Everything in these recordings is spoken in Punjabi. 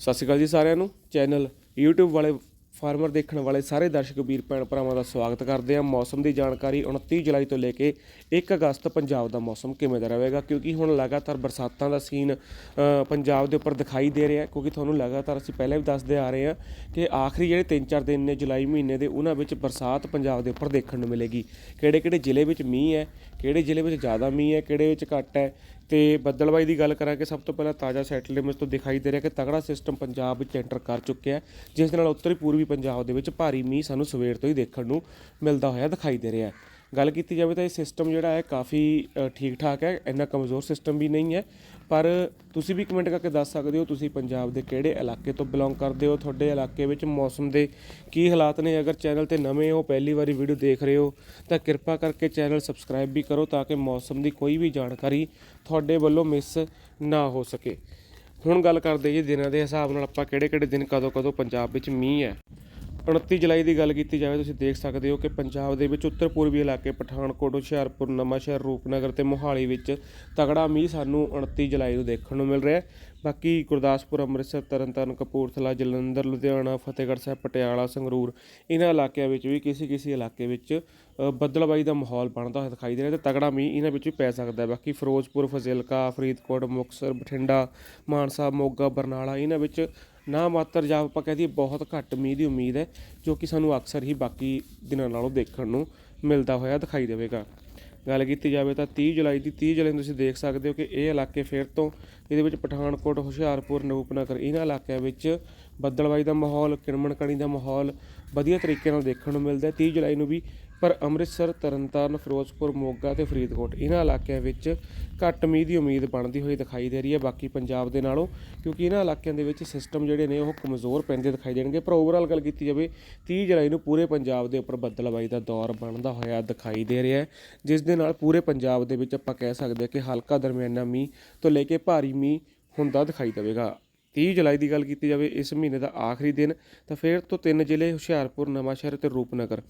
ਸਤਿ ਸ਼੍ਰੀ ਅਕਾਲ ਜੀ ਸਾਰਿਆਂ ਨੂੰ। ਚੈਨਲ YouTube ਵਾਲੇ ਫਾਰਮਰ ਦੇਖਣ ਵਾਲੇ ਸਾਰੇ ਦਰਸ਼ਕ ਵੀਰ ਭੈਣ ਭਰਾਵਾਂ ਦਾ ਸਵਾਗਤ ਕਰਦੇ ਹਾਂ। ਮੌਸਮ ਦੀ ਜਾਣਕਾਰੀ 29 ਜੁਲਾਈ ਤੋਂ ਲੈ ਕੇ 1 ਅਗਸਤ ਪੰਜਾਬ ਦਾ ਮੌਸਮ ਕਿਵੇਂ ਦਾ ਰਹੇਗਾ? ਕਿਉਂਕਿ ਹੁਣ ਲਗਾਤਾਰ ਬਰਸਾਤਾਂ ਦਾ ਸੀਨ ਪੰਜਾਬ ਦੇ ਉੱਪਰ ਦਿਖਾਈ ਦੇ ਰਿਹਾ ਕਿਉਂਕਿ ਤੁਹਾਨੂੰ ਲਗਾਤਾਰ ਅਸੀਂ ਪਹਿਲਾਂ ਵੀ ਦੱਸਦੇ ਆ ਰਹੇ ਹਾਂ ਕਿ ਆਖਰੀ ਜਿਹੜੇ 3-4 ਦਿਨ ਨੇ ਜੁਲਾਈ ਮਹੀਨੇ ਦੇ, ਉਹਨਾਂ ਵਿੱਚ ਬਰਸਾਤ ਪੰਜਾਬ ਦੇ ਉੱਪਰ ਦੇਖਣ ਨੂੰ ਮਿਲੇਗੀ। ਕਿਹੜੇ ਕਿਹੜੇ ਜ਼ਿਲ੍ਹੇ ਵਿੱਚ ਮੀਂਹ ਹੈ, ਕਿਹੜੇ ਜ਼ਿਲ੍ਹੇ ਵਿੱਚ ਜ਼ਿਆਦਾ ਮੀਂਹ ਹੈ, ਕਿਹੜੇ ਵਿੱਚ ਘੱਟ ਹੈ ਤੇ ਬੱਦਲਬਾਈ ਦੀ ਗੱਲ ਕਰਾਂਗੇ ਸਭ ਤੋਂ ਪਹਿਲਾਂ ਤਾਜ਼ਾ ਸੈਟਲਮੈਂਟ ਤੋਂ ਦਿਖਾਈ ਦੇ ਰਿਹਾ ਕਿ ਤਗੜਾ ਸਿਸਟਮ ਪੰਜਾਬ ਵਿੱਚ ਐਂਟਰ ਕਰ ਚੁੱਕਿਆ ਹੈ, ਜਿਸ ਦੇ ਨਾਲ ਉੱਤਰੀ ਪੂਰਬੀ ਪੰਜਾਬ ਦੇ ਵਿੱਚ ਭਾਰੀ ਮੀਂਹ ਸਾਨੂੰ ਸਵੇਰ ਤੋਂ ਹੀ ਦੇਖਣ ਨੂੰ ਮਿਲਦਾ ਹੋਇਆ ਦਿਖਾਈ ਦੇ ਰਿਹਾ ਹੈ। ਗੱਲ ਕੀਤੀ ਜਾਵੇ ਤਾਂ ਇਹ ਸਿਸਟਮ ਜਿਹੜਾ ਹੈ ਕਾਫੀ ਠੀਕ ਠਾਕ ਹੈ, ਇੰਨਾ ਕਮਜ਼ੋਰ ਸਿਸਟਮ ਵੀ ਨਹੀਂ ਹੈ। ਪਰ ਤੁਸੀਂ ਵੀ ਕਮੈਂਟ ਕਰਕੇ ਦੱਸ ਸਕਦੇ ਹੋ, ਤੁਸੀਂ ਪੰਜਾਬ ਦੇ ਕਿਹੜੇ ਇਲਾਕੇ ਤੋਂ ਬਿਲੋਂਗ ਕਰਦੇ ਹੋ, ਤੁਹਾਡੇ ਇਲਾਕੇ ਵਿੱਚ ਮੌਸਮ ਦੇ ਕੀ ਹਾਲਾਤ ਨੇ? ਅਗਰ ਚੈਨਲ ਤੇ ਨਵੇਂ ਹੋ, ਪਹਿਲੀ ਵਾਰੀ ਵੀਡੀਓ ਦੇਖ ਰਹੇ ਹੋ, ਤਾਂ ਕਿਰਪਾ ਕਰਕੇ ਚੈਨਲ ਸਬਸਕ੍ਰਾਈਬ ਵੀ ਕਰੋ ਤਾਂ ਕਿ ਮੌਸਮ ਦੀ ਕੋਈ ਵੀ ਜਾਣਕਾਰੀ ਤੁਹਾਡੇ ਵੱਲੋਂ ਮਿਸ ਨਾ ਹੋ ਸਕੇ। ਹੁਣ ਗੱਲ ਕਰਦੇ ਜੀ ਦਿਨਾਂ ਦੇ ਹਿਸਾਬ ਨਾਲ ਆਪਾਂ ਕਿਹੜੇ ਕਿਹੜੇ ਦਿਨ ਕਦੋਂ ਕਦੋਂ ਪੰਜਾਬ ਵਿੱਚ ਮੀਂਹ ਹੈ। 29 ਜੁਲਾਈ ਦੀ ਗੱਲ ਕੀਤੀ ਜਾਵੇ ਤੁਸੀਂ ਦੇਖ ਸਕਦੇ ਹੋ ਕਿ ਪੰਜਾਬ ਦੇ ਵਿੱਚ ਉੱਤਰ ਪੂਰਬੀ ਇਲਾਕੇ ਪਠਾਨਕੋਟ ਹੁਸ਼ਿਆਰਪੁਰ ਨਵਾਂਸ਼ਹਿਰ ਰੂਪਨਗਰ ਤੇ ਮੋਹਾਲੀ ਵਿੱਚ ਤਗੜਾ ਮੀਂਹ ਸਾਨੂੰ 29 ਜੁਲਾਈ ਨੂੰ ਦੇਖਣ ਨੂੰ ਮਿਲ ਰਿਹਾ ਬਾਕੀ ਗੁਰਦਾਸਪੁਰ ਅੰਮ੍ਰਿਤਸਰ ਤਰਨਤਾਰਨ ਕਪੂਰਥਲਾ ਜਲੰਧਰ ਲੁਧਿਆਣਾ ਫਤਿਹਗੜ੍ਹ ਸਾਹਿਬ ਪਟਿਆਲਾ ਸੰਗਰੂਰ ਇਹਨਾਂ ਇਲਾਕਿਆਂ ਵਿੱਚ ਵੀ ਕਿਸੇ ਕਿਸੇ ਇਲਾਕੇ ਵਿੱਚ ਅ, ਬੱਦਲਬਾਈ ਦਾ ਮਾਹੌਲ ਬਣਦਾ ਹੋਇਆ ਦਿਖਾਈ ਦੇ ਰਿਹਾ ਤੇ ਤਗੜਾ ਮੀਂਹ ਇਹਨਾਂ ਵਿੱਚ ਵੀ ਪੈ ਸਕਦਾ ਹੈ। ਬਾਕੀ ਫਿਰੋਜ਼ਪੁਰ ਫਜ਼ਿਲਕਾ ਫਰੀਦਕੋਟ ਮੁਕਤਸਰ ਬਠਿੰਡਾ ਮਾਨਸਾ ਮੋਗਾ ਬਰਨਾਲਾ ਇਹਨਾਂ ਵਿੱਚ ਨਾ ਮਾਤਰ ਜਾਂ ਆਪਾਂ ਕਹਿ ਦਈਏ ਬਹੁਤ ਘੱਟ ਮੀਂਹ ਦੀ ਉਮੀਦ ਹੈ, ਜੋ ਕਿ ਸਾਨੂੰ ਅਕਸਰ ਹੀ ਬਾਕੀ ਦਿਨਾਂ ਨਾਲੋਂ ਦੇਖਣ ਨੂੰ ਮਿਲਦਾ ਹੋਇਆ ਦਿਖਾਈ ਦੇਵੇਗਾ। ਗੱਲ ਕੀਤੀ ਜਾਵੇ ਤਾਂ 30 ਜੁਲਾਈ ਦੀ 30 ਜੁਲਾਈ ਨੂੰ ਤੁਸੀਂ ਦੇਖ ਸਕਦੇ ਹੋ ਕਿ ਇਹ ਇਲਾਕੇ ਫਿਰ ਤੋਂ ਇਹਦੇ ਵਿੱਚ ਪਠਾਨਕੋਟ, ਹੁਸ਼ਿਆਰਪੁਰ ਰੂਪਨਗਰ ਇਹਨਾਂ ਇਲਾਕਿਆਂ ਵਿੱਚ ਬੱਦਲਬਾਈ ਦਾ ਮਾਹੌਲ ਕਿਰਮਣ ਕਣੀ ਦਾ ਮਾਹੌਲ ਵਧੀਆ ਤਰੀਕੇ ਨਾਲ ਦੇਖਣ ਨੂੰ ਮਿਲਦਾ ਹੈ। 30 ਜੁਲਾਈ ਨੂੰ ਵੀ ਪਰ ਅੰਮ੍ਰਿਤਸਰ, ਤਰਨਤਾਰਨ, ਫਿਰੋਜ਼ਪੁਰ, ਮੋਗਾ ਤੇ ਫਰੀਦਕੋਟ ਇਹਨਾਂ ਇਲਾਕਿਆਂ ਵਿੱਚ ਘੱਟ ਮੀਂਹ ਦੀ ਉਮੀਦ ਬਣਦੀ ਹੋਈ ਦਿਖਾਈ ਦੇ ਰਹੀ ਹੈ। ਬਾਕੀ ਪੰਜਾਬ ਦੇ ਨਾਲੋਂ, ਕਿਉਂਕਿ ਇਹਨਾਂ ਇਲਾਕਿਆਂ ਦੇ ਵਿੱਚ ਸਿਸਟਮ ਜਿਹੜੇ ਨੇ ਉਹ ਕਮਜ਼ੋਰ ਪੈਂਦੇ ਦਿਖਾਈ ਦੇਣਗੇ। ਪਰ ਓਵਰਆਲ ਗੱਲ ਕੀਤੀ ਜਾਵੇ 30 ਜੁਲਾਈ ਨੂੰ ਪੂਰੇ ਪੰਜਾਬ ਦੇ ਉੱਪਰ ਬੱਦਲਬਾਈ ਦਾ ਦੌਰ ਬਣਦਾ ਹੋਇਆ ਦਿਖਾਈ ਦੇ ਰਿਹਾ ਹੈ, ਜਿਸ ਦੇ ਨਾਲ ਪੂਰੇ ਪੰਜਾਬ ਦੇ ਵਿੱਚ ਆਪਾਂ ਕਹਿ ਸਕਦੇ ਹਾਂ ਕਿ ਹਲਕਾ ਦਰਮਿਆਨਾ ਮੀਂਹ ਤੋਂ ਲੈ ਕੇ ਭਾਰੀ ਮੀਂਹ ਹੁੰਦਾ ਦਿਖਾਈ ਦੇਵੇਗਾ। 30 ਜੁਲਾਈ ਦੀ ਗੱਲ ਕੀਤੀ ਜਾਵੇ, ਇਸ ਮਹੀਨੇ ਦਾ ਆਖਰੀ ਦਿਨ, ਤਾਂ ਫਿਰ ਤੋਂ ਤਿੰਨ ਜ਼ਿਲ੍ਹੇ ਹੁਸ਼ਿਆਰਪੁਰ, ਨਵਾਂਸ਼ਹਿਰ ਤੇ ਰੂਪਨਗਰ।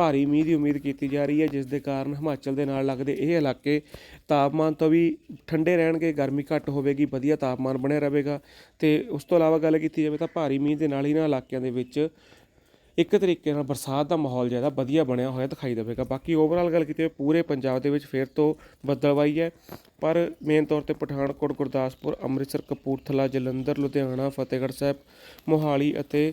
ਭਾਰੀ ਮੀਂਹ ਦੀ ਉਮੀਦ ਕੀਤੀ ਜਾ ਰਹੀ ਹੈ, ਜਿਸ ਦੇ ਕਾਰਨ ਹਿਮਾਚਲ ਦੇ ਨਾਲ ਲੱਗਦੇ ਇਹ ਇਲਾਕੇ ਤਾਪਮਾਨ ਤੋਂ ਵੀ ਠੰਡੇ ਰਹਿਣਗੇ, ਗਰਮੀ ਘੱਟ ਹੋਵੇਗੀ, ਵਧੀਆ ਤਾਪਮਾਨ ਬਣਿਆ ਰਹੇਗਾ ਤੇ ਉਸ ਤੋਂ ਇਲਾਵਾ ਗੱਲ ਕੀਤੀ ਜਾਵੇ ਤਾਂ ਭਾਰੀ ਮੀਂਹ ਦੇ ਨਾਲ ਇਹਨਾਂ ਇਲਾਕਿਆਂ ਦੇ ਵਿੱਚ ਇੱਕ ਤਰੀਕੇ ਨਾਲ ਬਰਸਾਤ ਦਾ ਮਾਹੌਲ ਜਿਹੜਾ ਵਧੀਆ ਬਣਿਆ ਹੋਇਆ ਦਿਖਾਈ ਦੇਵੇਗਾ। ਬਾਕੀ ਓਵਰਆਲ ਗੱਲ ਕੀਤੀ ਜਾਵੇ, ਪੂਰੇ ਪੰਜਾਬ ਦੇ ਵਿੱਚ ਫਿਰ ਤੋਂ ਬੱਦਲਵਾਈ ਹੈ, ਪਰ ਮੇਨ ਤੌਰ ਤੇ ਪਠਾਨਕੋਟ, ਗੁਰਦਾਸਪੁਰ, ਅੰਮ੍ਰਿਤਸਰ, ਕਪੂਰਥਲਾ, ਜਲੰਧਰ, ਲੁਧਿਆਣਾ, ਫਤਿਹਗੜ੍ਹ ਸਾਹਿਬ, ਮੋਹਾਲੀ ਅਤੇ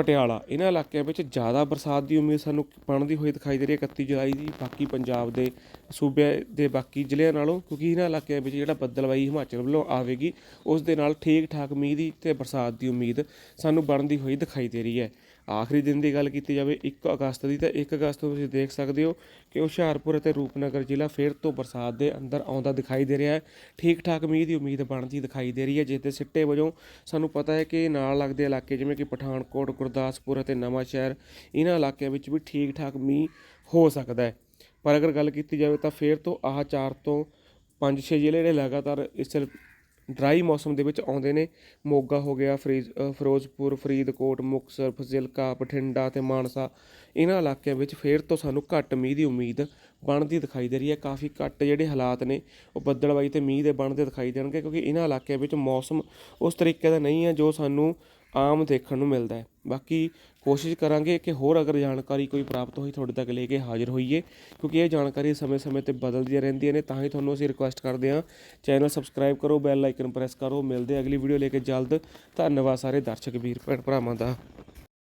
ਪਟਿਆਲਾ, ਇਹਨਾਂ ਇਲਾਕਿਆਂ ਵਿੱਚ ਜ਼ਿਆਦਾ ਬਰਸਾਤ ਦੀ ਉਮੀਦ ਸਾਨੂੰ ਬਣਦੀ ਹੋਈ ਦਿਖਾਈ ਦੇ ਰਹੀ ਹੈ 31 ਜੁਲਾਈ ਦੀ, ਬਾਕੀ ਪੰਜਾਬ ਦੇ ਸੂਬੇ ਦੇ ਬਾਕੀ ਜ਼ਿਲ੍ਹਿਆਂ ਨਾਲੋਂ, ਕਿਉਂਕਿ ਇਹਨਾਂ ਇਲਾਕਿਆਂ ਵਿੱਚ ਜਿਹੜਾ ਬੱਦਲਵਾਈ ਹਿਮਾਚਲ ਵੱਲੋਂ ਆਵੇਗੀ, ਉਸ ਦੇ ਨਾਲ ਠੀਕ ਠਾਕ ਮੀਂਹ ਦੀ ਤੇ ਬਰਸਾਤ ਦੀ ਉਮੀਦ ਸਾਨੂੰ ਬਣਦੀ ਹੋਈ ਦਿਖਾਈ ਦੇ ਰਹੀ ਹੈ। ਆਖਰੀ ਦਿਨ ਦੀ ਗੱਲ ਕੀਤੀ ਜਾਵੇ 1 ਅਗਸਤ ਦੀ, ਤਾਂ 1 ਅਗਸਤ ਨੂੰ ਤੁਸੀਂ ਦੇਖ ਸਕਦੇ ਹੋ ਕਿ ਹੁਸ਼ਿਆਰਪੁਰ ਅਤੇ ਰੂਪਨਗਰ ਜ਼ਿਲ੍ਹਾ ਫਿਰ ਤੋਂ ਬਰਸਾਤ ਦੇ ਅੰਦਰ ਆਉਂਦਾ ਦਿਖਾਈ ਦੇ ਰਿਹਾ ਹੈ। ਠੀਕ ਠਾਕ ਮੀਂਹ ਦੀ ਉਮੀਦ ਬਣਦੀ ਦਿਖਾਈ ਦੇ ਰਹੀ ਹੈ, ਜਿਸ ਦੇ ਸਿੱਟੇ ਵਜੋਂ ਸਾਨੂੰ ਪਤਾ ਹੈ ਕਿ ਨਾਲ ਲੱਗਦੇ ਇਲਾਕੇ ਜਿਵੇਂ ਕਿ ਪਠਾਨਕੋਟ, ਗੁਰਦਾਸਪੁਰ ਅਤੇ ਨਵਾਂਸ਼ਹਿਰ, ਇਹਨਾਂ ਇਲਾਕਿਆਂ ਵਿੱਚ ਵੀ ਠੀਕ ਠਾਕ ਮੀਂਹ ਹੋ ਸਕਦਾ ਹੈ। ਪਰ ਅਗਰ ਗੱਲ ਕੀਤੀ ਜਾਵੇ ਤਾਂ ਫਿਰ ਤੋਂ ਆਹ ਚਾਰ ਤੋਂ 5-6 ਜ਼ਿਲ੍ਹੇ ਜਿਹੜੇ ਲਗਾਤਾਰ ਇਸ ਡਰਾਈ ਮੌਸਮ ਦੇ ਵਿੱਚ ਆਉਂਦੇ ਨੇ, ਮੋਗਾ ਹੋ ਗਿਆ, ਫਰੀਜ਼ ਫਿਰੋਜ਼ਪੁਰ, ਫਰੀਦਕੋਟ, ਮੁਕਤਸਰ, ਫਜ਼ਿਲਕਾ, ਬਠਿੰਡਾ ਤੇ ਮਾਨਸਾ, ਇਹਨਾਂ ਇਲਾਕਿਆਂ ਵਿੱਚ ਫੇਰ ਤੋਂ ਸਾਨੂੰ ਘੱਟ ਮੀਂਹ ਦੀ ਉਮੀਦ ਬਣਦੀ ਦਿਖਾਈ ਦੇ ਰਹੀ ਹੈ। ਕਾਫੀ ਘੱਟ ਜਿਹੜੇ ਹਾਲਾਤ ਨੇ, ਉਹ ਬੱਦਲਬਾਈ ਤੇ ਮੀਂਹ ਦੇ ਬਣਦੇ ਦਿਖਾਈ ਦੇਣਗੇ ਕਿਉਂਕਿ ਇਹਨਾਂ ਇਲਾਕਿਆਂ ਵਿੱਚ ਮੌਸਮ ਉਸ ਤਰੀਕੇ ਦਾ ਨਹੀਂ ਹੈ ਜੋ ਸਾਨੂੰ ਆਮ ਦੇਖਣ ਨੂੰ ਮਿਲਦਾ ਹੈ। ਬਾਕੀ ਕੋਸ਼ਿਸ਼ ਕਰਾਂਗੇ ਕਿ ਹੋਰ ਅਗਰ ਜਾਣਕਾਰੀ ਕੋਈ ਪ੍ਰਾਪਤ ਹੋਈ ਤੁਹਾਡੇ ਤੱਕ ਲੈ ਕੇ ਹਾਜ਼ਰ ਹੋਈਏ, ਕਿਉਂਕਿ ਇਹ ਜਾਣਕਾਰੀ ਸਮੇਂ-ਸਮੇਂ ਤੇ ਬਦਲਦੀਆਂ ਰਹਿੰਦੀਆਂ ਨੇ, ਤਾਂ ਹੀ ਤੁਹਾਨੂੰ ਅਸੀਂ ਰਿਕੁਐਸਟ ਕਰਦੇ ਹਾਂ। ਚੈਨਲ ਸਬਸਕ੍ਰਾਈਬ ਕਰੋ ਬੈਲ ਆਈਕਨ ਪ੍ਰੈਸ ਕਰੋ। ਮਿਲਦੇ ਅਗਲੀ ਵੀਡੀਓ ਲੈ ਕੇ ਜਲਦ। ਧੰਨਵਾਦ ਸਾਰੇ ਦਰਸ਼ਕ ਵੀਰ ਭੈਣ ਭਰਾਵਾਂ ਦਾ।